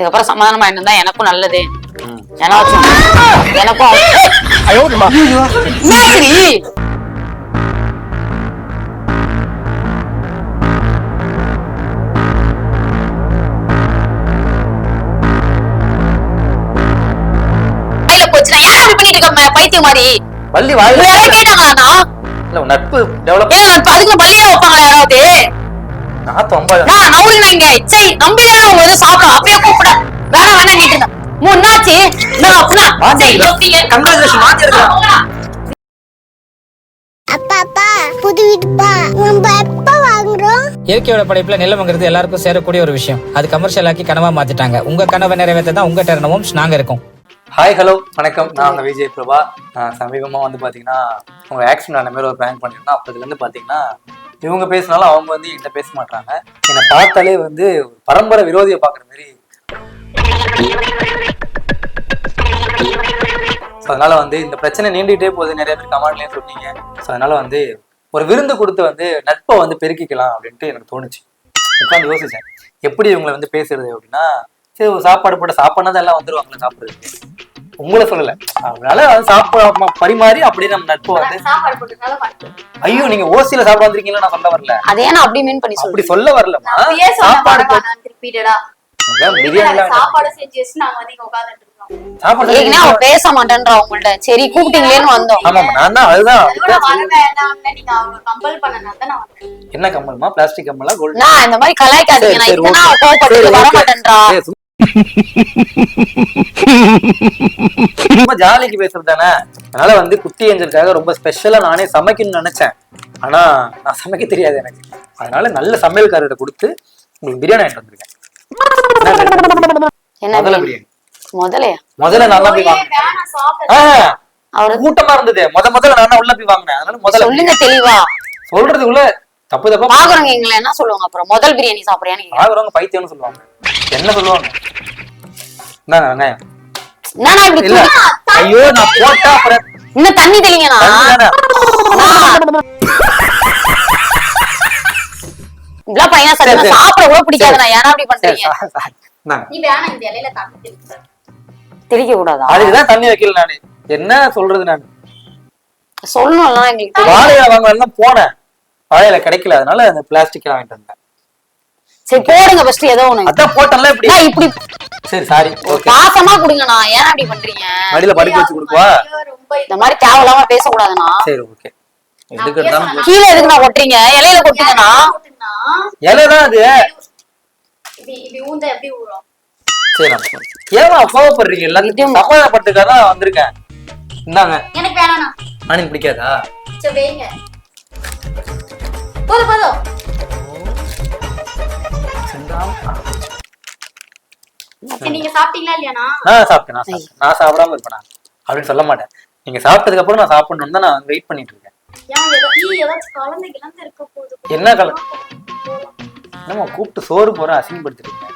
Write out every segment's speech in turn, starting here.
இதுக்கப்புறம் சமாதானமா இருந்தா எனக்கும் நல்லது. எனக்கும் பைத்தியம் மாதிரி? வள்ளி வாயில இல்ல நட்பு டெவலப் அதுக்கு பள்ளியில வைப்பாங்களா யாராவது? நம்பிதான் அவங்க வந்து சாப்பிடும் கூப்பிட. அப்படின்னா அப்பா அப்பா புது நம்ம எப்ப வாங்குறோம்? இயற்கையோட படைப்புல நிலம்ங்கிறது எல்லாருக்கும் சேரக்கூடிய ஒரு விஷயம். அது கமர்ஷியல் ஆக்கி கனவா மாத்திட்டாங்க. உங்க கனவை நிறைவேற்ற தான் உங்க டெர்னவும் நாங்க இருக்கோம். ஹாய் ஹலோ வணக்கம். நான் விஜய் பிரபா. நான் சமீபமா வந்து பாத்தீங்கன்னா உங்க ஆக்ஷன் ஆன மாதிரி ஒரு பிராங்க் பண்ணிருந்தேன் அப்பதுல இருந்து பாத்தீங்கன்னா இவங்க பேசினாலும் அவங்க வந்து என்கிட்ட பேச மாட்டாங்க என்னை பார்த்தாலே வந்து பரம்பரை விரோதியை பார்க்குற மாதிரி ஸோ அதனால வந்து இந்த பிரச்சனை நீண்டுகிட்டே போகுது. நிறைய பேர் கமெண்ட்லேயும் சொன்னீங்க ஸோ அதனால வந்து ஒரு விருந்து கொடுத்து வந்து நட்பை வந்து பெருக்கிக்கலாம் அப்படின்ட்டு எனக்கு தோணுச்சு. உட்காந்து யோசிச்சேன். எப்படி இவங்களை வந்து பேசுறது அப்படின்னா சரி சாப்பாடு சாப்பாடு போட்ட சாப்பாடுனா எல்லாம் வந்துருவாங்களே சாப்பிடுறதுக்கு? உங்களை சொல்லல. அதனால அது சாப்பாடு பரிமாறி அப்படியே நம்ம நட்பு வந்து. ஐயோ நீங்க ஓசியில சாப்பிட வந்திருக்கீங்களா? நான் சொல்ல வரல. அதே நான் அப்படி மீன் பண்ணி அப்படி சொல்ல வரலமா சொன்ன சாப்பாடு சாப்பாடு செஞ்சு நாங்க வந்து உட்கார்ந்துட்டு பேச மாட்டேன்றா உங்கள்ட்ட. சரி கூப்பிட்டீங்களேன்னு வந்தோம். ஆமா நான் தான் அதுதான். என்ன கம்மல்மா பிளாஸ்டிக் கம்மலா நான் இந்த மாதிரி கலாய்க்காதீங்க. நான் கோவப்பட்டு வர மாட்டேன்றா. ரொம்ப ஜாலிக்கு பேசுறது தானே அதனால வந்து குட்டி ஏஞ்சலுக்காக ரொம்ப ஸ்பெஷலா நானே சமைக்கணும்னு நினைச்சேன். ஆனா நான் சமைக்க தெரியாது எனக்கு. அதனால நல்ல சமையல்காரர்கிட்ட கொடுத்து உங்களுக்கு பிரியாணி வந்திருக்கேன். முதல்ல பிரியாணி? முதலையா முதல்ல நான் தான் போய் வாங்கினேன். அவரு கூட்டமா இருந்தது. முத முதல்ல நான் உள்ள போய் வாங்கினேன். அதனால முதல்ல சொல்லுங்க தெளிவா. சொல்றதுக்குள்ள தப்பு தப்பா பாக்குறவங்க எங்களை என்ன சொல்லுவாங்க அப்புறம்? முதல் பிரியாணி சாப்பிடுறியான்னு கேக்குறாங்க. ஆகுறவங்க பைத்தியம்னு சொல்லுவாங்க. என்ன சொல்லுவாங்க? வெங்காயம் இப்படி இல்ல. ஐயோ நான் போட்டா அப்புறம் இன்னும் தண்ணி தெளிங்கண்ணா. இப்படிலாம் பையனா சரி. சாப்பிட கூட பிடிக்காதுண்ணா ஏன்னா அப்படி பண்றீங்க. நீ வேணாம் இந்த இலையில தண்ணி தெளிச்சு. தெளிக்க கூடாதா? அதுக்குதான் தண்ணி வைக்கல நானு. என்ன சொல்றது நான்? சொல்லணும்ல எங்களுக்கு. வாழையில வாங்கலாம் போனேன். வாழையில கிடைக்கல. அதனால அந்த பிளாஸ்டிக் வாங்கிட்டு வந்தேன். சரி போடுங்க ஃபர்ஸ்ட் ஏதோ ஒண்ணு. அதான் போட்டேன்ல இப்படி. இப்படி சரி சாரி ஓகே பாசமா கொடுங்கண்ணா. ஏன் அப்படி பண்றீங்க? மடியில படிக்க வச்சு கொடுக்குவா? இந்த மாதிரி தேவையில்லாம பேசக்கூடாதுண்ணா. சரி ஓகே எதுக்கு இருந்தாலும் கீழே எதுக்கு நான் கொட்டுறீங்க? இலையில கொட்டுங்கண்ணா. போட்டுன்னா, இலைதான் அது. இப்படி இப்படி ஊந்தா எப்படி ஊறும்? சரி. ஏமா கோவப்படுறீங்க? எல்லாத்தையும் சமாதானப்படுத்துக்காக தான் வந்திருக்கேன். இந்தாங்க. எனக்கு பிடிக்காதா? சரி, வைங்க. போதும், போதும். சரி, நீங்க சாப்பிட்டீங்களா இல்லையாண்ணா? நான்? சாப்பிட்டேன் நான் சாப்பிட்டேன். நான் சாப்பிடாம இருப்பேன்? அப்படின்னு சொல்ல மாட்டேன். நீங்க சாப்பிட்டதுக்கு அப்புறம் நான் சாப்பிடணும் தான் நான் வெயிட் பண்ணிட்டு இருக்கேன். என்ன நம்ம கூப்பிட்டு சோறு போறேன் அசிங்கப்படுத்திருக்கேன்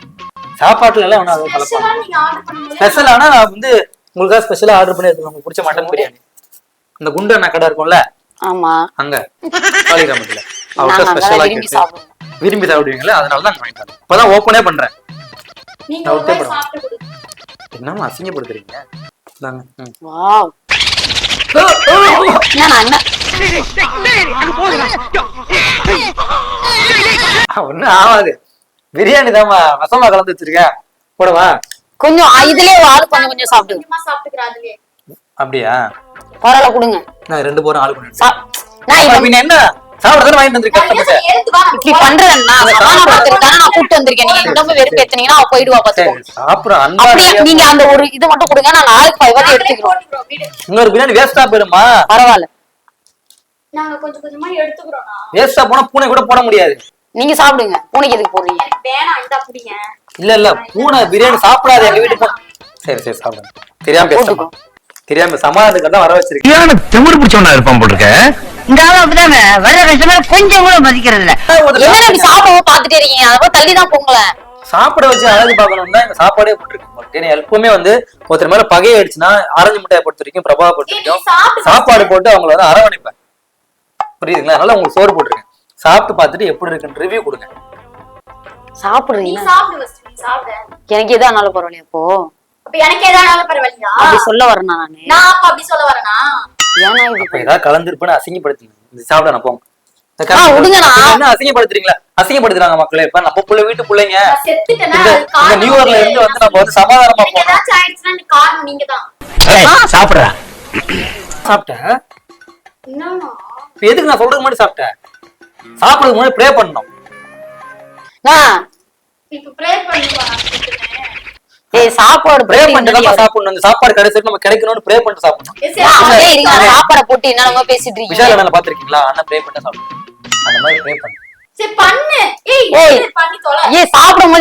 சாப்பாட்டுல எல்லாம் ஒன்றும் அதை கலப்பாங்க ஸ்பெஷல் ஆனா நான் வந்து உங்களுக்காக ஸ்பெஷலா ஆர்டர் பண்ணி எடுத்துக்கோங்க உங்களுக்கு பிடிச்ச மட்டன் பிரியாணி. இந்த குண்டு அண்ணா கடை இருக்கும்ல ஆமா. அங்க. காளிகிராமத்துல அங்கதான் ஸ்பெஷலா விரும்பி சாப்பிடுவீங்களா அதனால தான் வந்தேன் இப்பதான் ஓப்பனே பண்றேன். என்னமா அசிங்கப்படுத்துறீங்க? இந்தாங்க, ம். வாவ். ஒண்ணும் ஆகாது பிரியாணி தான்மா ரசமா கலந்து வச்சிருக்கேன் போடவா? கொஞ்சம் இதுலயே ஆளு கொஞ்சம் கொஞ்சம் சாப்பிடுங்க. அப்படியா? பரவாயில்ல கொடுங்க. நான் ரெண்டு போறோம் ஆளு பண்ணி நான் என்ன? சாப்பிட வாங்கிட்டு வந்திருக்கேன் இப்படி. பண்றேன்னா சமாதானப்படுத்துறதுக்காக நான் கூப்பிட்டு வந்திருக்கேன். நீங்க இன்னும் வெறுப்பு ஏத்துனீங்கன்னா அவ போயிடுவா பாத்துக்கோ. சாப்பிடுறோம் அப்படியே? நீங்க அந்த ஒரு இது மட்டும் கொடுங்க நான் நாளைக்கு ஃபைவ் வாட்டி எடுத்துக்கிறோம். இன்னொரு பிரியாணி வேஸ்டா போயிடுமா பரவாயில்ல. நாங்க கொஞ்சம் கொஞ்சமா எடுத்துக்கிறோம்ண்ணா. வேஸ்டா போனா பூனை கூட போட முடியாது. நீங்க சாப்பிடுங்க. பூனைக்கு எதுக்கு போடுறீங்க? வேணாம், இந்தா. இல்ல இல்ல பூனை பிரியாணி சாப்பிடாது எங்க வீட்டு சரி சரி சாப்பிடுங்க. தெரியாம பேசுறேன் தெரியாம சமாதானத்துக்கு தான் வர வச்சிருக்கேன். திமிரு பிடிச்சவனா இருப்பான் போல் இருக்க இந்த ஆளு அப்படிதாங்க. வர கஸ்டமர் கொஞ்சம் கூட மதிக்கிறது இல்ல என்ன இப்படி சாப்பிடவும் பாத்துட்டே இருக்கீங்க? அதை தள்ளி தான் போங்களேன். சாப்பிட வச்சு அழகு பார்க்கணும் தான் இந்த சாப்பாடே போட்டுருக்கு. ஏன்னா எப்பவுமே வந்து ஒருத்தர் மேல பகை ஆயிடுச்சுன்னா ஆரஞ்சு முட்டையை பொறுத்த வரைக்கும் பிரபாவை பொறுத்த வரைக்கும் சாப்பிடு சாப்பாடு போட்டு அவங்கள வந்து அரவணைப்பேன். புரியுதுங்களா? அதனால உங்களுக்கு சோறு போட்டிருக்கேன். சாப்பிட்டு பார்த்துட்டு எப்படி இருக்குன்னு ரிவ்யூ கொடுங்க. நீ சாப்பிடுறீங்க சாப்பிடு first. நீ சாப்பிட. எனக்கு எதா ஆனாலும் பரவாயில்லையா அப்போ எனக்கு ஏதாவது பரவாயில்லையா? அப்படி சொல்ல வரேன் நானு? நான் அப்ப அப்படி சொல்ல வரேனா? ஏன்னா இப்படி இப்ப ஏதாவது கலந்துருப்புன்னு அசிங்கப்படுத்துங்க இது சாப்பிட நான் போங்க இந்த ஆ, விடுங்கண்ணா. என்ன அசிங்கப்படுத்துறீங்களா? அசிங்கப்படுத்துறாங்க மக்களே. இப்ப நம்ம புள்ள வீட்டு பிள்ளைங்க. நான் செத்துட்டேன்னா இந்த அது இந்த காரணம் நியூ இயர்ல இருந்து வந்து நம்ம வந்து சமாதானமா எனக்கு போனோம் ஏதாச்சும் ஆயிடுச்சுன்னா அதுக்கு காரணம் நீங்க தான் சாப்பிடுறா. சாப்பிட்டேன். என்னன்னா இப்ப எதுக்கு நான் சொல்றதுக்கு முன்னாடி சாப்பிட்டேன்? சாப்பிடுறதுக்கு முன்னாடி ப்ரே பண்ணணும். நான் இப்ப ப்ரே பண்ணுவா நான் செத்துட்டேன் ஏய் சாப்பாடு ப்ரே பண்ணிட்டு சாப்பிடணும். அந்த சாப்பாடு கடைசி நம்ம கிடைக்கணும்னு ப்ரே பண்ணிட்டு சாப்பிடணும். சாப்பாடை போட்டு என்னென்னமோ பேசிட்டு இருக்கீங்க? விஷால் பாத்திருக்கீங்களா அண்ணன் ப்ரே பண்ணிட்டு சாப்பிடணும். அந்த மாதிரி ப்ரே பண்ணு.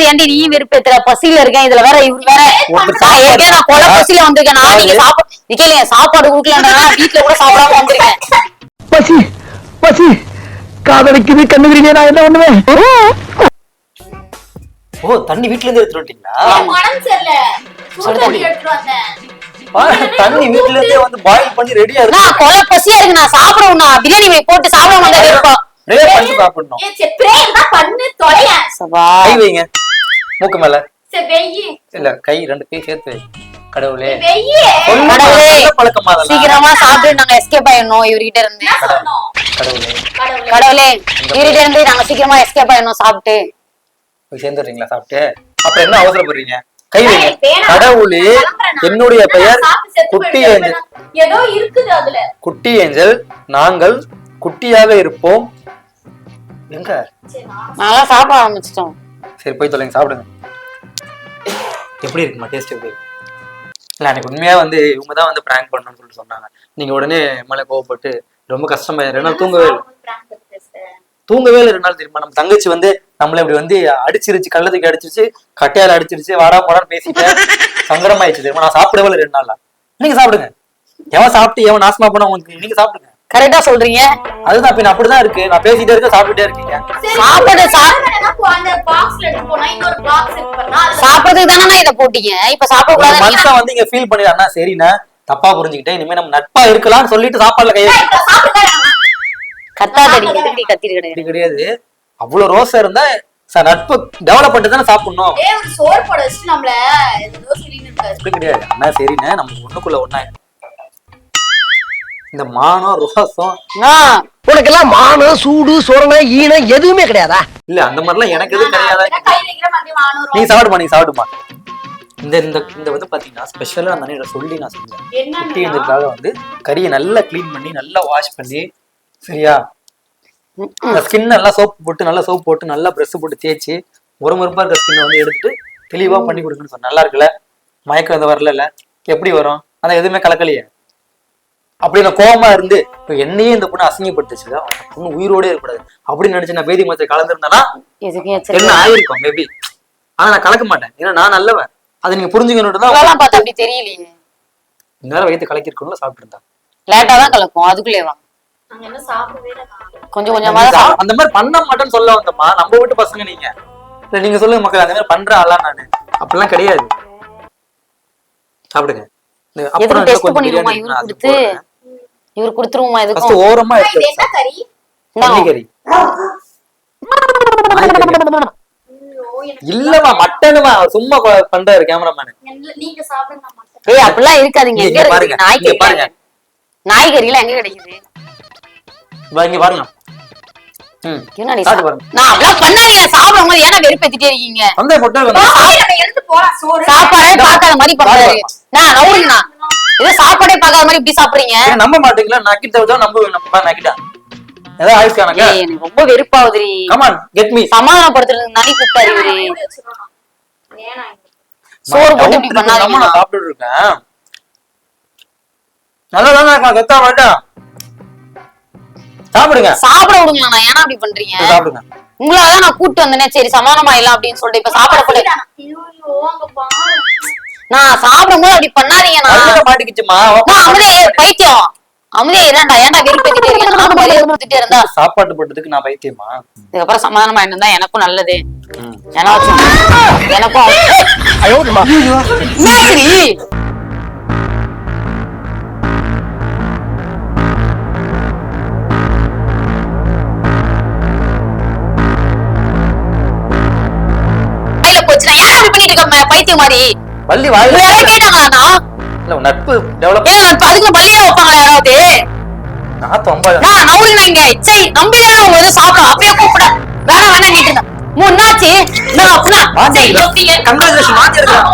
ஏன்டி நீ வெறுப்பேத்துற பசியில இருக்கேன். இதுல வேற இவரு வேற. நான் ஏற்கனவே நான் கொலை பசியில வந்திருக்கேன். நான் நீங்க சாப்பாடு நிக்கலையா சாப்பாடு கொடுக்கலன்றா வீட்டுல கூட சாப்பிடாம வந்திருக்கேன். பசி பசி. காதலிக்குது கண்ணுகிறீங்க நான் என்ன பண்ணுவேன்? ஓ தண்ணி வீட்ல இருந்து மனம் சரியில்ல சுடு தண்ணி எடுத்துட்டு வந்தேன். தண்ணி வீட்ல இருந்தே வந்து பாயில் பண்ணி ரெடியா இருக்கு. நான் கொலை பசியா இருக்கு நான் சாப்பிடணும் நான் பிரியாணி போட்டு சாப்பிட வந்தா விருப்பம். ப்ரே பண்ணி சாப்பிடணும். சரி ப்ரே தான் பண்ணு தொலையேன் சபா. கை வைங்க. மூக்கு மேல. வெயி இல்ல கை ரெண்டு கை சேர்த்து வை. கடவுளே. கடவுளே. சீக்கிரமா சாப்பிட்டு நாங்க எஸ்கேப் ஆயிடணும் இவர்கிட்ட இருந்து. கடவுளே. கடவுளே. இவர்கிட்ட இருந்து நாங்க சீக்கிரமா எஸ்கேப் ஆயிடணும் சாப்பிட்டு. போய் சேர்ந்துடுறீங்களா சாப்பிட்டு? அப்புறம் என்ன அவசரப்படுறீங்க? கை. கடவுளே. என்னுடைய பெயர் குட்டி. ஏஞ்சல். ஏதோ இருக்குது அதுல. குட்டி ஏஞ்சல் நாங்கள் குட்டியாக இருப்போம். எங்க? நாங்க சாப்பிட ஆரம்பிச்சிட்டோம். சரி போய் தொலைங்க சாப்பிடுங்க. எப்படி இருக்குமா டேஸ்ட் எப்படி இருக்கு? இல்ல எனக்கு உண்மையா வந்து இவங்க தான் வந்து பிராங்க் பண்ணணும்னு சொல்லிட்டு சொன்னாங்க. நீங்க உடனே மேல கோவப்பட்டு ரொம்ப கஷ்டமா ரெண்டு நாள் தூங்கவே இல்லை. தூங்கவே இல்லை ரெண்டு நாள் தெரியுமா நம்ம தங்கச்சி வந்து நம்மள இப்படி வந்து அடிச்சிருச்சு கள்ளத்துக்கு அடிச்சிருச்சு கட்டையால அடிச்சிருச்சு வாடா போடான்னு பேசிட்டு சங்கடமாயிடுச்சு தெரியுமா? நான் சாப்பிடவே இல்லை ரெண்டு நாள்ல. நீங்க சாப்பிடுங்க. எவன் சாப்பிட்டு எவன் நாசமா போனா உங்களுக்கு? நீங்க சாப்பிடுங்க. கரெக்டா சொல்றீங்க. அதுதான் பின்ன அப்படிதான் இருக்கு. நான் பேசிட்டே இருக்கேன் சாப்பிட்டுட்டே இருக்கீங்க. சாப்பாடு போனா சாப்பிடறதுக்கு தானே இதை போட்டீங்க? இப்ப சாப்பிட மனுஷன் வந்து இங்க ஃபீல் பண்ணிடுறா சரிண்ணா தப்பா புரிஞ்சுக்கிட்டேன். இனிமே நம்ம நட்பா இருக்கலாம்னு சொல்லிட்டு சாப்பாடுல கையை. கத்தாதடி அப்படி கிடையாது. அவ்வளவு ரோசா இருந்தா சார் நட்பு டெவலப் பண்ணிட்டு தானே சாப்பிடணும். ஏய், ஒரு சோறு போட வச்சுட்டு நம்மள ஏதோ சொல்லின்னு இருக்காரு. அப்படி கிடையாது. அண்ணா சரிண்ணே நம்ம ஒண்ணுக்குள்ள ஒண்ணா. இந்த மானம் ரோசம் உனக்கெல்லாம் மானம் சூடு சொரணை ஈனம் எதுவுமே கிடையாதா? இல்ல அந்த மாதிரிலாம் எனக்கு எதுவும் கிடையாது? அப்படிதான் கை வைக்கிற மாதிரி வானூரும். நீ சாப்பிடுமா நீ சாப்பிடுமா? இந்த இந்த இந்த வந்து பாத்தீங்கன்னா ஸ்பெஷலா அந்த அண்ணன் சொல்லி நான் செஞ்சேன். குட்டி என்னன்னா, இருந்ததுக்காக வந்து கறியை நல்லா க்ளீன் பண்ணி நல்லா வாஷ் பண்ணி சரியா? ஸ்கின் நல்லா சோப் போட்டு நல்லா சோப் போட்டு நல்லா பிரஷ் போட்டு தேய்ச்சி ஒரு முறுப்பா இருக்க ஸ்கின்னை வந்து எடுத்துட்டு தெளிவா பண்ணி கொடுக்குன்னு சொன்ன நல்லா இருக்குல்ல? மயக்கம் எதுவும் வரல எப்படி வரும்? ஆனா எதுவுமே கலக்கலையே. அப்படி நான் கோவமா இருந்து இப்ப என்னையே இந்த பொண்ணு அசிங்கப்படுத்துச்சு. அந்த பொண்ணு உயிரோடே இருக்கக்கூடாது. அப்படின்னு நினைச்சு நான் வேதி மச்சை கலந்துருந்தேன்னா எதுக்கு என்ன ஆயிருக்கும் மேபி ஆனா நான் கலக்க மாட்டேன். ஏன்னா நான் நல்லவன். அதை நீங்க புரிஞ்சுக்கணும் தான் பார்த்தா அப்படி தெரியலையே. நேரம் வயிற்று கலக்கிருக்கணும்ல சாப்பிட்டு இருந்தா லேட்டா தான் கலக்கும். அதுக்குள்ளே கொஞ்சம் கொஞ்சமா. அந்த மாதிரி பண்ண மாட்டேன்னு சொல்ல வந்தம்மா. நம்ம வீட்டு பசங்க நீங்க. இல்ல நீங்க சொல்லுங்க மக்கள் அந்த மாதிரி பண்ற ஆளா நானு. அப்படிலாம் கிடையாது. சாப்பிடுங்க. அப்புறம் டெஸ்ட் கொஞ்சம் பண்ணிடுவோமா? இவரு கொடுத்து. இவர் கொடுத்துருவோமா எதுக்கும்? ஓரமா இது என்ன கறி? எனக்கு இல்லமா மட்டனுமா? சும்மா பண்றாரு கேமராமேன். ஏய் அப்படிலாம் இருக்காதீங்க எங்க இங்க பாருங்க. இங்க பாருங்க. நாய்க்கறி நாய்கறிலாம் எங்க கிடைக்குது? பாருங்க பாருங்க. சாப்பாடே பார்க்காத மாதிரி பண்றாரு ஏதோ சாப்பாடே பார்க்காத மாதிரி இப்படி சாப்பிடுறீங்க? நம்ப மாட்டீங்களா? நக்கிட்ட வச்சா நம்ப நம்ம நக்கிட்டா? ஏதாவது ஆயுஷ் கணக்கா எனக்கு ரொம்ப கமான் கெட் மீ தானே கூப்பிட்டாரு இவரு. சோறு போட்டு இப்படி பண்ணாதீங்க நான் சாப்பிட்டு இருக்கேன். நல்லா தானே கத்தா மாட்டேன் சாப்பிடுங்க. சாப்பிட விடுங்களா நான் ஏன்னா அப்படி பண்றீங்க? சாப்பிடுங்க. உங்களாலதான் நான் கூப்பிட்டு வந்தேனே. சரி சமாதானமாயிடலாம் அப்படின்னு சொல்லிட்டு இப்ப சாப்பிட. நான் சாப்பிடும் போது அப்படி பண்ணாதீங்க நான் மாட்டிக்கிச்சுமா? நான் அமுதே பைத்தியம். அமுதே இரண்டா ஏன்டா வெறுப்பேத்திட்டே இருக்கீங்க நானும் மரியாதை கொடுத்துட்டே இருந்தா. சாப்பாட்டு போட்டதுக்கு நான் பைத்தியமா? இதுக்கப்புறம் சமாதானமா இருந்தா எனக்கும் நல்லது. ம். எனக்கும் எனக்கும் பைத்தியம் மாதிரி. வள்ளி வாழ் உங்களை யாராவது கேட்டாங்களாண்ணா இல்ல நட்பு டெவலப் ஏன் இப்ப அதுக்கு பள்ளியே வைப்பாங்களா யாராவது? நாத்து அம்பா நான் நவுல் வைங்க. சரி நம்பிதான் உங்க வந்து சாப்பிடும் அப்பயே கூப்பிட. வேணாம் வேணாம் கேட்டு மூணு நாச்சு நான் அப்படின்னா சரி, எப்படிங்க? கங்க்ராச்சுலேஷன் மாத்தி இருக்கலாம்